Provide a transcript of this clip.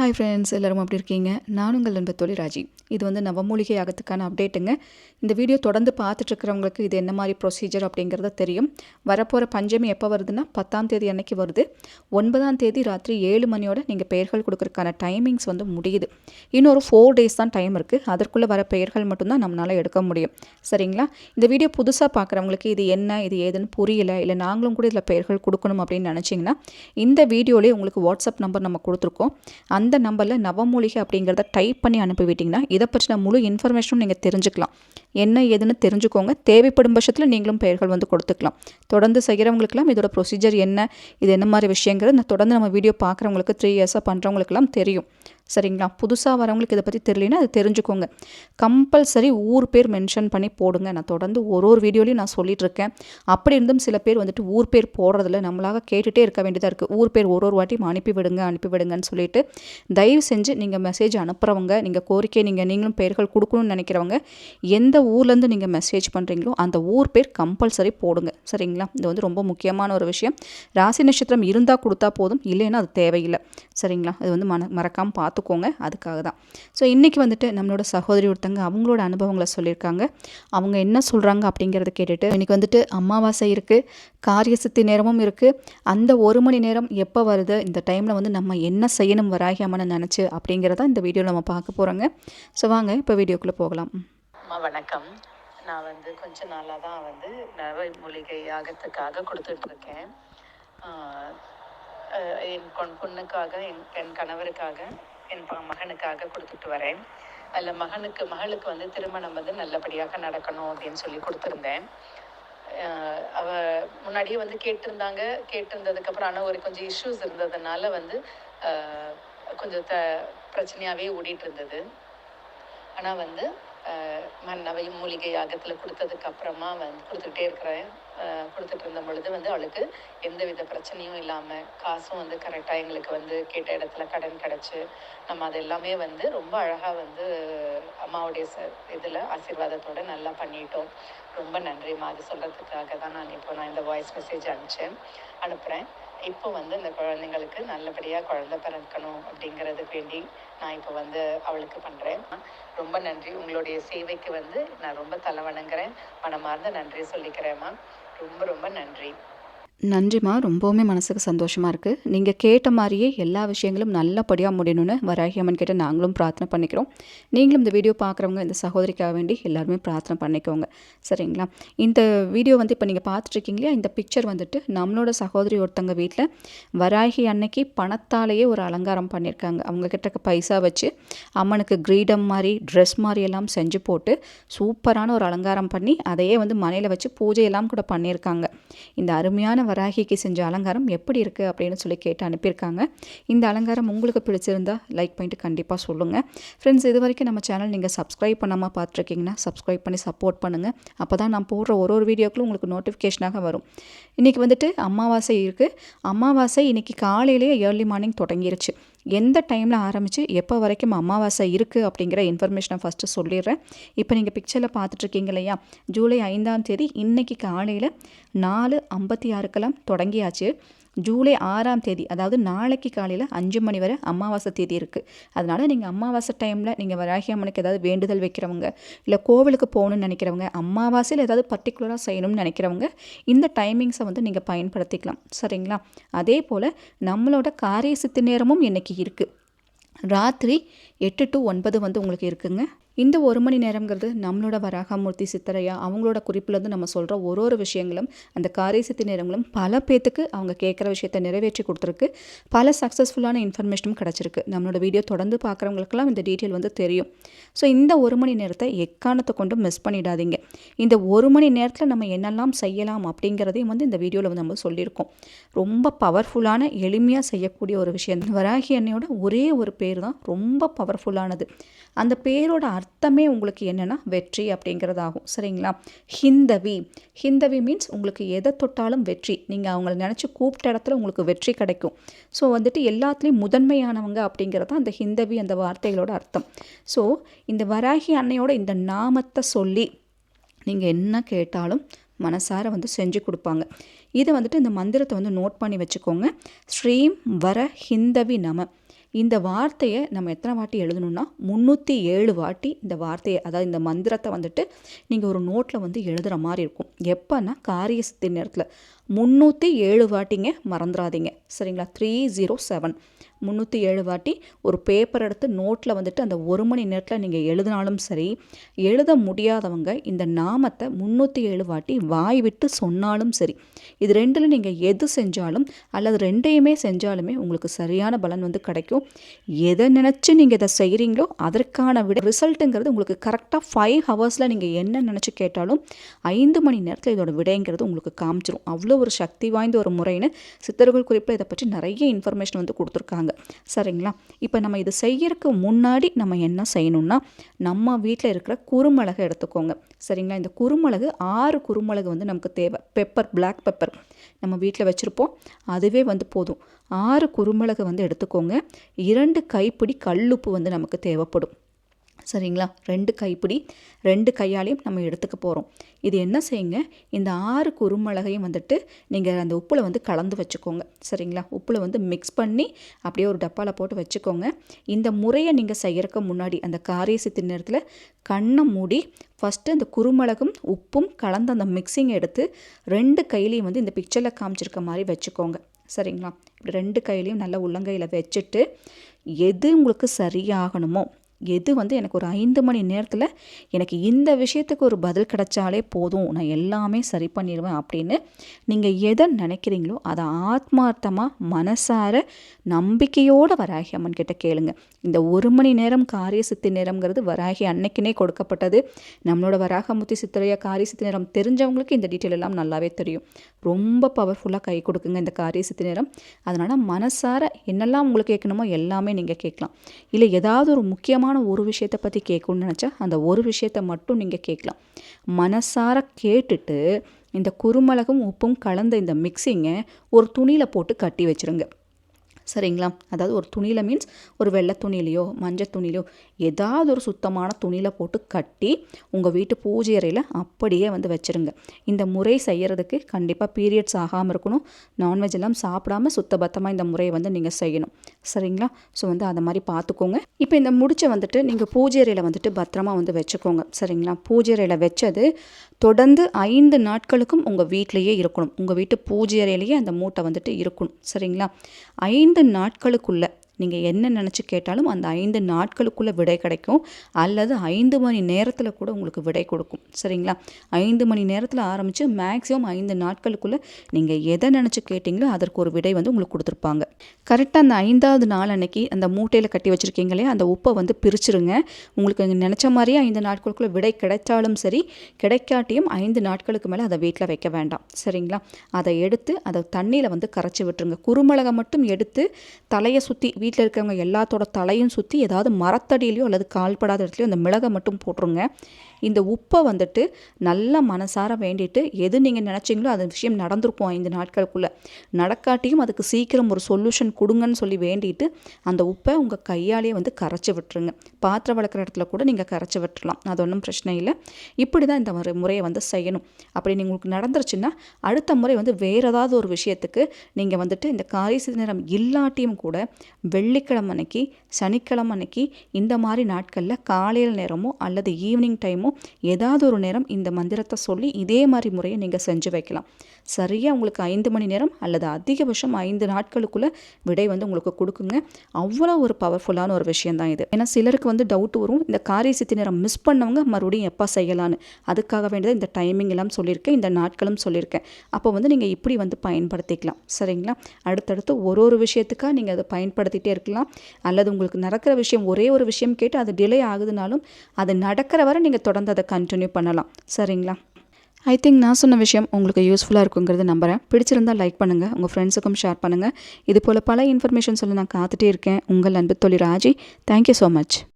Hi friends எல்லோரும் அப்படி இருக்கீங்க? நான் உங்கள் நண்பர் தொழில் ராஜி. இது வந்து நவமூலிகை ஆகத்துக்கான அப்டேட்டுங்க இந்த வீடியோ தொடர்ந்து பார்த்துட்ருக்கிறவங்களுக்கு இது என்ன மாதிரி ப்ரொசீஜர் அப்படிங்கிறத தெரியும். வரப்போகிற பஞ்சமி எப்போ வருதுன்னா பத்தாம் தேதி அன்னைக்கு வருது. ஒன்பதாம் தேதி ராத்திரி ஏழு மணியோட நீங்கள் பெயர்கள் கொடுக்குறதுக்கான டைமிங்ஸ் வந்து முடியுது. இன்னொரு ஃபோர் டேஸ் தான் டைம் இருக்குது அதற்குள்ளே வர பெயர்கள் மட்டும்தான் நம்மளால் எடுக்க முடியும். சரிங்களா? இந்த வீடியோ புதுசாக பார்க்குறவங்களுக்கு இது என்ன இது ஏதுன்னு புரியல இல்லை நாங்களும் கூட இதில் பெயர்கள் கொடுக்கணும் அப்படின்னு நினச்சிங்கன்னா இந்த வீடியோலேயே உங்களுக்கு வாட்ஸ்அப் நம்பர் நம்ம கொடுத்துருக்கோம். அந்த நம்பரில் நவமூலிகை அப்படிங்கிறத டைப் பண்ணி அனுப்பிவிட்டிங்கன்னா இதை பற்றின முழு இன்ஃபர்மேஷனும் நீங்கள் தெரிஞ்சுக்கலாம். என்ன ஏதுன்னு தெரிஞ்சுக்கோங்க. தேவைப்படும் பட்சத்தில் நீங்களும் பெயர்கள் வந்து கொடுத்துக்கலாம். தொடர்ந்து செய்கிறவங்களுக்கெல்லாம் இதோட ப்ரொசீஜர் என்ன இது என்ன மாதிரி விஷயங்கிறது தொடர்ந்து நம்ம வீடியோ பார்க்குறவங்களுக்கு த்ரீ இயர்ஸாக பண்ணுறவங்களுக்கெல்லாம் தெரியும். சரிங்களா? புதுசாக வரவங்களுக்கு இதை பற்றி தெரியலனா அது தெரிஞ்சுக்கோங்க. கம்பல்சரி ஊர் பேர் மென்ஷன் பண்ணி போடுங்க. நான் தொடர்ந்து ஒரு ஒரு வீடியோலையும் நான் சொல்லிகிட்ருக்கேன் அப்படி இருந்தும் சில பேர் வந்துட்டு ஊர் பேர் போடுறதில்ல நம்மளாக கேட்டுகிட்டே இருக்க வேண்டியதாக இருக்குது ஊர் பேர் ஒரு ஒரு வாட்டியும் அனுப்பி விடுங்க அனுப்பி விடுங்கன்னு சொல்லிட்டு தயவு செஞ்சு நீங்கள் மெசேஜ் அனுப்புகிறவங்க நீங்கள் கோரிக்கை நீங்கள் நீங்களும் பெயர்கள் கொடுக்கணும்னு நினைக்கிறவங்க எந்த ஊர்லேருந்து நீங்கள் மெசேஜ் பண்ணுறீங்களோ அந்த ஊர் பேர் கம்பல்சரி போடுங்க. சரிங்களா? இது வந்து ரொம்ப முக்கியமான ஒரு விஷயம். ராசி நட்சத்திரம் இருந்தால் கொடுத்தா போதும் இல்லைன்னா அது தேவையில்லை. சரிங்களா? அது வந்து மன மறக்காமல் பார்த்துக்கோங்க. அதுக்காக தான். ஸோ இன்றைக்கி வந்துட்டு நம்மளோட சகோதரி ஒருத்தங்க அவங்களோட அனுபவங்களை சொல்லியிருக்காங்க. அவங்க என்ன சொல்கிறாங்க அப்படிங்கிறத கேட்டுட்டு இன்றைக்கி வந்துட்டு அமாவாசை இருக்குது காரிய சித்தி நேரமும் இருக்குது அந்த ஒரு மணி நேரம் எப்போ வருது இந்த டைமில் வந்து நம்ம என்ன செய்யணும் வராகி அம்மனை நினச்சி அப்படிங்கிறத இந்த வீடியோவில் நம்ம பார்க்க போகிறோங்க ஸோ வாங்க இப்போ வீடியோக்குள்ளே போகலாம். அம்மா வணக்கம். நான் வந்து கொஞ்ச நாளாக தான் வந்து நவ மூலிகை யாகத்துக்காக கொடுத்துட்ருக்கேன். என் பொன் பொண்ணுக்காக என் என் கணவருக்காக என் மகனுக்காக கொடுத்துட்டு வரேன். அதில் மகனுக்கு மகளுக்கு வந்து திருமணம் வந்து நல்லபடியாக நடக்கணும் அப்படின்னு சொல்லி கொடுத்துருந்தேன். அவ முன்னாடியே வந்து கேட்டிருந்தாங்க. கேட்டிருந்ததுக்கப்புறம் ஆனால் ஒரு கொஞ்சம் இஷ்யூஸ் இருந்ததுனால வந்து கொஞ்சம் த பிரச்சனையாகவே ஓடிட்டு இருந்தது. ஆனால் வந்து நவை மூலிகை யாகத்தில் கொடுத்ததுக்கு அப்புறமா வந்து கொடுத்துக்கிட்டே இருக்கிறேன். கொடுத்துட்டு இருந்த பொழுது வந்து அவளுக்கு எந்த வித பிரச்சனையும் இல்லாமல் காசும் வந்து கரெக்டாக எங்களுக்கு வந்து கேட்ட இடத்துல கடன் கிடச்சி நம்ம அது எல்லாமே வந்து ரொம்ப அழகாக வந்து அம்மாவுடைய ச இதில் ஆசீர்வாதத்தோடு நல்லா பண்ணிட்டோம். ரொம்ப நன்றிம்மா அது சொல்கிறதுக்காக தான் நான் இப்போ நான் இந்த வாய்ஸ் மெசேஜ் அனுப்பிச்சேன். அனுப்புகிறேன் இப்போ வந்து இந்த குழந்தைங்களுக்கு நல்லபடியாக குழந்த பிறக்கணும் அப்படிங்கிறதுக்கு வேண்டி நான் இப்போ வந்து அவளுக்கு பண்ணுறேன் ரொம்ப நன்றி. உங்களுடைய சேவைக்கு வந்து நான் ரொம்ப தலை வணங்குறேன் மனமார்ந்த நன்றி சொல்லிக்கிறேம்மா ரொம்ப ரொம்ப நன்றி. நன்றிம்மா. ரொம்பவுமே மனசுக்கு சந்தோஷமாக இருக்குது நீங்கள் கேட்ட மாதிரியே எல்லா விஷயங்களும் நல்லபடியாக முடியணும்னு வராகி அம்மன் கிட்ட நாங்களும் பிரார்த்தனை பண்ணிக்கிறோம். நீங்களும் இந்த வீடியோ பார்க்குறவங்க இந்த சகோதரிக்காக வேண்டி எல்லாருமே பிரார்த்தனை பண்ணிக்கோங்க. சரிங்களா? இந்த வீடியோ வந்து இப்போ நீங்கள் பார்த்துட்ருக்கீங்களா இந்த பிக்சர் வந்துட்டு நம்மளோட சகோதரி ஒருத்தங்க வீட்டில் வராகி அன்னைக்கு பணத்தாலேயே ஒரு அலங்காரம் பண்ணியிருக்காங்க அவங்கக்கிட்ட இருக்க பைசா வச்சு அம்மனுக்கு கிரீடம் மாதிரி ட்ரெஸ் மாதிரி எல்லாம் செஞ்சு போட்டு சூப்பரான ஒரு அலங்காரம் பண்ணி அதையே வந்து மனையில் வச்சு பூஜையெல்லாம் கூட பண்ணியிருக்காங்க இந்த அருமையான வராகிக்கு செஞ்ச அலங்காரம் எப்படி இருக்குது அப்படின்னு சொல்லி கேட்டு அனுப்பியிருக்காங்க. இந்த அலங்காரம் உங்களுக்கு பிடிச்சிருந்தா லைக் பண்ணிட்டு கண்டிப்பாக சொல்லுங்கள் ஃப்ரெண்ட்ஸ் இது வரைக்கும் நம்ம சேனல் நீங்கள் சப்ஸ்கிரைப் பண்ணாமல் பார்த்துருக்கீங்கன்னா சப்ஸ்கிரைப் பண்ணி சப்போர்ட் பண்ணுங்கள் அப்போ தான் நான் போடுற ஒரு ஒரு வீடியோக்களும் உங்களுக்கு நோட்டிஃபிகேஷனாக வரும். இன்றைக்கி வந்துட்டு அமாவாசை இருக்குது அமாவாசை இன்றைக்கி காலையிலேயே ஏர்லி மார்னிங் தொடங்கிருச்சு. எந்த டைமில் ஆரம்பித்து எப்போ வரைக்கும் அமாவாசை இருக்குது அப்படிங்கிற இன்ஃபர்மேஷனை ஃபஸ்ட்டு சொல்லிடுறேன். இப்போ நீங்கள் பிக்சரில் பார்த்துட்ருக்கீங்க இல்லையா? ஜூலை ஐந்தாம் தேதி இன்றைக்கி காலையில் நாலு ஐம்பத்தி ஆறுக்கெல்லாம் தொடங்கியாச்சு. ஜூலை ஆறாம் தேதி அதாவது நாளைக்கு காலையில் அஞ்சு மணி வரை அமாவாசை தேதி இருக்குது அதனால் நீங்கள் அமாவாசை டைமில் நீங்கள் வராகி அம்மனுக்கு ஏதாவது வேண்டுதல் வைக்கிறவங்க இல்லை கோவிலுக்கு போகணுன்னு நினைக்கிறவங்க அமாவாசையில் ஏதாவது பர்டிகுலராக செய்யணும்னு நினைக்கிறவங்க இந்த டைமிங்ஸை வந்து நீங்கள் பயன்படுத்திக்கலாம். சரிங்களா? அதே போல் நம்மளோட காரிய சித்து நேரமும் இன்றைக்கி இருக்குது ராத்திரி எட்டு டு ஒன்பது வந்து உங்களுக்கு இருக்குங்க. இந்த ஒரு மணி நேரங்கிறது நம்மளோட வராகமூர்த்தி சித்தரையா அவங்களோட குறிப்பிலேருந்து நம்ம சொல்கிற ஒரு ஒரு விஷயங்களும் அந்த காரியசித்தி நேரங்களும் பல பேத்துக்கு அவங்க கேட்குற விஷயத்த நிறைவேற்றி கொடுத்துருக்கு. பல சக்ஸஸ்ஃபுல்லான இன்ஃபர்மேஷனும் கிடச்சிருக்கு. நம்மளோட வீடியோ தொடர்ந்து பார்க்குறவங்களுக்குலாம் இந்த டீட்டெயில் வந்து தெரியும். ஸோ இந்த ஒரு மணி நேரத்தை எக்காரணத்தை கொண்டு மிஸ் பண்ணிடாதீங்க. இந்த ஒரு மணி நேரத்தில் நம்ம என்னெல்லாம் செய்யலாம் அப்படிங்கிறதையும் வந்து இந்த வீடியோவில் வந்து நம்ம சொல்லியிருக்கோம். ரொம்ப பவர்ஃபுல்லான எளிமையாக செய்யக்கூடிய ஒரு விஷயம். வராகி அன்னையோட ஒரே ஒரு பேர் தான் ரொம்ப பவர்ஃபுல்லானது அந்த பேரோட அர்த்தம் உங்களுக்கு என்னென்னா வெற்றி அப்படிங்கிறதாகும். சரிங்களா? ஹிந்தவி. ஹிந்தவி மீன்ஸ் உங்களுக்கு எதை தொட்டாலும் வெற்றி. நீங்கள் அவங்கள நினச்சி கூப்பிட்ட இடத்துல உங்களுக்கு வெற்றி கிடைக்கும். ஸோ வந்துட்டு எல்லாத்துலேயும் முதன்மையானவங்க அப்படிங்கிறது அந்த ஹிந்தவி அந்த வார்த்தைகளோட அர்த்தம். ஸோ இந்த வராகி அன்னையோட இந்த நாமத்தை சொல்லி நீங்கள் என்ன கேட்டாலும் மனசார வந்து செஞ்சு கொடுப்பாங்க. இதை வந்துட்டு இந்த மந்திரத்தை வந்து நோட் பண்ணி வச்சுக்கோங்க. ஸ்ரீம் வர ஹிந்தவி நம. இந்த வார்த்தையை நம்ம எத்தனை வாட்டி எழுதணும்னா முந்நூற்றி ஏழு வாட்டி இந்த வார்த்தையை அதாவது இந்த மந்திரத்தை வந்துட்டு நீங்கள் ஒரு நோட்டில் வந்து எழுதுகிற மாதிரி இருக்கும். எப்போன்னா காரிய சித்தி நேரத்தில். முந்நூற்றி ஏழு வாட்டிங்க மறந்துடாதீங்க சரிங்களா? த்ரீ ஜீரோ செவன் முந்நூற்றி ஏழு வாட்டி ஒரு பேப்பர் எடுத்து நோட்டில் வந்துட்டு அந்த ஒரு மணி நேரத்தில் நீங்கள் எழுதினாலும் சரி எழுத முடியாதவங்க இந்த நாமத்தை முந்நூற்றி ஏழு வாட்டி வாய் விட்டு சொன்னாலும் சரி இது ரெண்டில் நீங்கள் எது செஞ்சாலும் அல்லது ரெண்டையுமே செஞ்சாலுமே உங்களுக்கு சரியான பலன் வந்து கிடைக்கும். எதை நினச்சி நீங்கள் இதை செய்கிறீங்களோ அதற்கான விட ரிசல்ட்டுங்கிறது உங்களுக்கு கரெக்டாக ஃபைவ் ஹவர்ஸில் நீங்கள் என்ன நினச்சி கேட்டாலும் ஐந்து மணி நேரத்தில் இதோட விடைங்கிறது உங்களுக்கு காமிச்சிடும் அவ்வளோ ஒரு சக்தி வாய்ந்த ஒரு முறைன்னு சித்தர்கள் குறிப்பில் இதை பற்றி நிறைய இன்ஃபர்மேஷன் வந்து கொடுத்துருக்காங்க. சரிங்களா? இப்போ நம்ம இது செய்யறதுக்கு முன்னாடி நம்ம என்ன செய்யணும்னா நம்ம வீட்டில் இருக்கிற குறுமிளகை எடுத்துக்கோங்க. சரிங்களா? இந்த குறுமிளகு ஆறு குறுமிளகு வந்து நமக்கு தேவை. பெப்பர் பிளாக் பெப்பர் நம்ம வீட்டில் வச்சுருப்போம். அதுவே வந்து போதும். ஆறு குறுமிளகு வந்து எடுத்துக்கோங்க. இரண்டு கைப்பிடி கல்லுப்பு வந்து நமக்கு தேவைப்படும். சரிங்களா? ரெண்டு கைப்பிடி ரெண்டு கையாலையும் நம்ம எடுத்துக்க போகிறோம் இது என்ன செய்யுங்க? இந்த ஆறு குறுமிளகையும் வந்துட்டு நீங்கள் அந்த உப்பில் வந்து கலந்து வச்சுக்கோங்க. சரிங்களா? உப்பில் வந்து மிக்ஸ் பண்ணி அப்படியே ஒரு டப்பாவில் போட்டு வச்சுக்கோங்க. இந்த முறையை நீங்கள் செய்கிறக்கு முன்னாடி அந்த காரிய சித்தி நேரத்தில் கண்ணை மூடி ஃபஸ்ட்டு அந்த குறுமிளகும் உப்பும் கலந்த அந்த மிக்சிங் எடுத்து ரெண்டு கையிலையும் வந்து இந்த பிக்சரில் காமிச்சிருக்க மாதிரி வச்சுக்கோங்க. சரிங்களா? இப்படி ரெண்டு கையிலையும் நல்லா உள்ளங்கையில் வச்சுட்டு எது உங்களுக்கு சரியாகணுமோ எது வந்து எனக்கு ஒரு ஐந்து மணி நேரத்தில் எனக்கு இந்த விஷயத்துக்கு ஒரு பதில் கிடைச்சாலே போதும் நான் எல்லாமே சரி பண்ணிடுவேன் அப்படின்னு நீங்கள் எதை நினைக்கிறீங்களோ அதை ஆத்மார்த்தமாக மனசார நம்பிக்கையோடு வராகி அம்மன் கிட்ட கேளுங்க. இந்த ஒரு மணி நேரம் காரிய சித்தி நேரம்ங்கிறது வராகி அன்னைக்குனே கொடுக்கப்பட்டது. நம்மளோட வராகமுத்தி சித்திரையா காரிய சித்தி நேரம் தெரிஞ்சவங்களுக்கு இந்த டீட்டெயில் எல்லாம் நல்லாவே தெரியும். ரொம்ப பவர்ஃபுல்லாக கை கொடுக்குங்க இந்த காரிய சித்தி நேரம். அதனால் மனசார என்னெல்லாம் உங்களுக்கு கேட்கணுமோ எல்லாமே நீங்கள் கேட்கலாம். இல்லை ஏதாவது ஒரு முக்கியமான ஒரு விஷயத்தை பற்றி கேட்கணும்னு நினச்சா அந்த ஒரு விஷயத்தை மட்டும் நீங்கள் கேட்கலாம். மனசார கேட்டுட்டு இந்த குருமிளகும் உப்பும் கலந்த இந்த மிக்சிங்கை ஒரு துணியில் போட்டு கட்டி வச்சுருங்க. சரிங்களா? அதாவது ஒரு துணியில் மீன்ஸ் ஒரு வெள்ளை துணியிலையோ மஞ்சள் துணியிலையோ ஏதாவது ஒரு சுத்தமான துணியில் போட்டு கட்டி உங்கள் வீட்டு பூஜை அறையில் அப்படியே வந்து வச்சுருங்க. இந்த முறை செய்கிறதுக்கு கண்டிப்பாக பீரியட்ஸ் ஆகாமல் இருக்கணும். நான்வெஜ் எல்லாம் சாப்பிடாம சுத்தபத்தமாக இந்த முறையை வந்து நீங்கள் செய்யணும். சரிங்களா? ஸோ வந்து அதை மாதிரி பார்த்துக்கோங்க இப்போ இந்த முடிச்சை வந்துட்டு நீங்கள் பூஜை அறையில் வந்துட்டு பத்திரமா வந்து வச்சுக்கோங்க. சரிங்களா? பூஜை அறையில் வச்சது தொடர்ந்து ஐந்து நாட்களுக்கும் உங்கள் வீட்டிலையே இருக்கணும். உங்கள் வீட்டு பூஜை அறையிலேயே அந்த மூட்டை வந்துட்டு இருக்கணும். சரிங்களா? ஐந்து நாட்களுக்குள்ளே நீங்கள் என்ன நினச்சி கேட்டாலும் அந்த ஐந்து நாட்களுக்குள்ளே விடை கிடைக்கும். அல்லது ஐந்து மணி நேரத்தில் கூட உங்களுக்கு விடை கொடுக்கும். சரிங்களா? ஐந்து மணி நேரத்தில் ஆரம்பித்து மேக்ஸிமம் ஐந்து நாட்களுக்குள்ளே நீங்கள் எதை நினச்சி கேட்டிங்களோ அதற்கு ஒரு விடை வந்து உங்களுக்கு கொடுத்துருப்பாங்க. கரெக்டாக அந்த ஐந்தாவது நாள் அன்னைக்கு அந்த மூட்டையில் கட்டி வச்சுருக்கீங்களே அந்த உப்பை வந்து பிரிச்சுருங்க. உங்களுக்கு நினச்ச மாதிரியே ஐந்து நாட்களுக்குள்ளே விடை கிடைச்சாலும் சரி கிடைக்காட்டியும் ஐந்து நாட்களுக்கு மேலே அதை வீட்டில் வைக்க வேண்டாம். சரிங்களா? அதை எடுத்து அதை தண்ணியில் வந்து கரைச்சி விட்டுருங்க. குறுமிளகை மட்டும் எடுத்து தலையை சுற்றி வீட்டில் இருக்கிறவங்க எல்லாத்தோட தலையும் சுற்றி ஏதாவது மரத்தடியிலையோ அல்லது கால்படாத இடத்துலையோ அந்த மிளகை மட்டும் போட்டுருங்க. இந்த உப்பை வந்துட்டு நல்ல மனசார வேண்டிட்டு எது நீங்கள் நினச்சிங்களோ அது விஷயம் நடந்திருக்கும் ஐந்து நாட்களுக்குள்ளே. நடக்காட்டியும் அதுக்கு சீக்கிரம் ஒரு சொல்யூஷன் கொடுங்கன்னு சொல்லி வேண்டிட்டு அந்த உப்பை உங்கள் கையாலேயே வந்து கரைச்சி விட்டுருங்க. பாத்திரம் வளர்க்குற இடத்துல கூட நீங்கள் கரைச்சி விட்டுறலாம். அது ஒன்றும் பிரச்சனை இல்லை. இப்படி தான் இந்த முறை முறையை வந்து செய்யணும். அப்படி நீங்கள் உங்களுக்கு நடந்துருச்சுன்னா அடுத்த முறை வந்து வேறு ஏதாவது ஒரு விஷயத்துக்கு நீங்கள் வந்துட்டு இந்த காரிசி நேரம் இல்லாட்டியும் கூட வெள்ளிக்கிழமை அன்னைக்கு சனிக்கிழமை அன்னைக்கு இந்த மாதிரி நாட்களில் காலையில் நேரமோ அல்லது ஈவினிங் டைமோ ஏதாவது ஒரு நேரம் இந்த மந்திரத்தை சொல்லி இதே மாதிரி முறையை நீங்கள் செஞ்சு வைக்கலாம். சரியாக உங்களுக்கு ஐந்து மணி நேரம் அல்லது அதிகபட்சம் ஐந்து நாட்களுக்குள்ளே விடை வந்து உங்களுக்கு கொடுக்குங்க. அவ்வளோ ஒரு பவர்ஃபுல்லான ஒரு விஷயம் தான் இது. ஏன்னா சிலருக்கு வந்து டவுட் வரும். இந்த காரிய சித்தி நேரம் மிஸ் பண்ணவங்க மறுபடியும் எப்போ செய்யலான்னு. அதுக்காக வேண்டியது இந்த டைமிங் எல்லாம் சொல்லியிருக்கேன். இந்த நாட்களும் சொல்லியிருக்கேன். அப்போ வந்து நீங்கள் இப்படி வந்து பயன்படுத்திக்கலாம். சரிங்களா? அடுத்தடுத்து ஒரு ஒரு விஷயத்துக்காக நீங்கள் அதை பயன்படுத்திகிட்டே இருக்கலாம். அல்லது உங்களுக்கு நடக்கிற விஷயம் ஒரே ஒரு விஷயம் கேட்டு அது டிலே ஆகுதுனாலும் அது நடக்கிற வரை நீங்கள் தொடர்ந்து அதை கண்டினியூ பண்ணலாம். சரிங்களா? ஐ திங்க் நான் சொன்ன விஷயம் உங்களுக்கு யூஸ்ஃபுல்லாக இருக்குங்கிறது நம்புகிறேன் பிடிச்சிருந்தால் லைக் பண்ணுங்கள் உங்கள் ஃப்ரெண்ட்ஸுக்கும் ஷேர் பண்ணுங்கள் இது போல் பல இன்ஃபர்மேஷன் சொல்ல நான் காத்துட்டே இருக்கேன். உங்கள் அன்பு தொழில் ராஜி. Thank you so much